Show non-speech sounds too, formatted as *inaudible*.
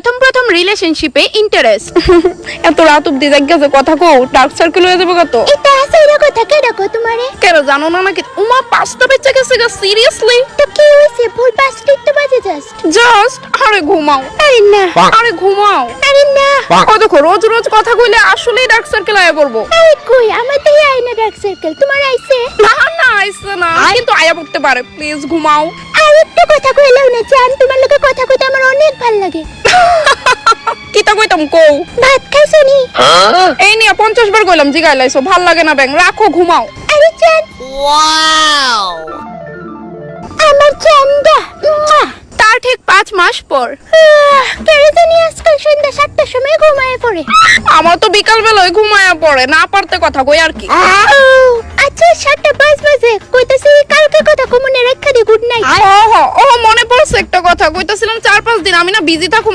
প্রথম প্রথম রিলেশনশিপে ইন্টারেস্ট *laughs* এত রাত অব্দি দেখে কথা কও ডার্ক সার্কেল হয়ে যাবে কত এটা আসলে কথা কে রাখো তোমারে? কেন জানো না নাকি উমা পাঁচটা বেঁচে গেছে গা সিরিয়াসলি তো কি হয়েছে? ভুল পাঁচটা তো বাজে জাস্ট জাস্ট আরে ঘুমাও। আরে না। আরে ঘুমাও। আরে না। ও দেখো রোজ রোজ কথা কইলে আসলেই ডার্ক সার্কেল আয়া পড়ব। আরে কই? আমার তো আইনা ডার্ক সার্কেল তোমার আইছে? না না আইসে না। কিন্তু আয়া পড়তে পারে। প্লিজ ঘুমাও। আর একটু কথা কইলেও না জান তোমার লগে কথা কইতে আমার অনেক ভালো লাগে। কইতাম কও। ভাত খাইছো নি? এই নিয়ে পঞ্চাশ বার কইলাম জিগাই লাইছো ভালো লাগে না ব্যাং রাখো ঘুমাও। আরে জান। আমার চান্দা। তার ঠিক পাঁচ মাস পর আহ, জানি আজকাল সন্ধ্যা সাতটার সময় ঘুমায় পড়ে আমার তো বিকাল বেলায় ঘুমায়া পড়ে না পারতে কথা কই আর কি। আচ্ছা সাতটা পাঁচ বাজে। কইতাছি কালকে কথা কমনে রেখা দি গুড নাইট ও হ, ও মনে পড়ছে একটা কথা। কইতাছিলাম চার পাঁচ দিন আমি না বিজি থাকুম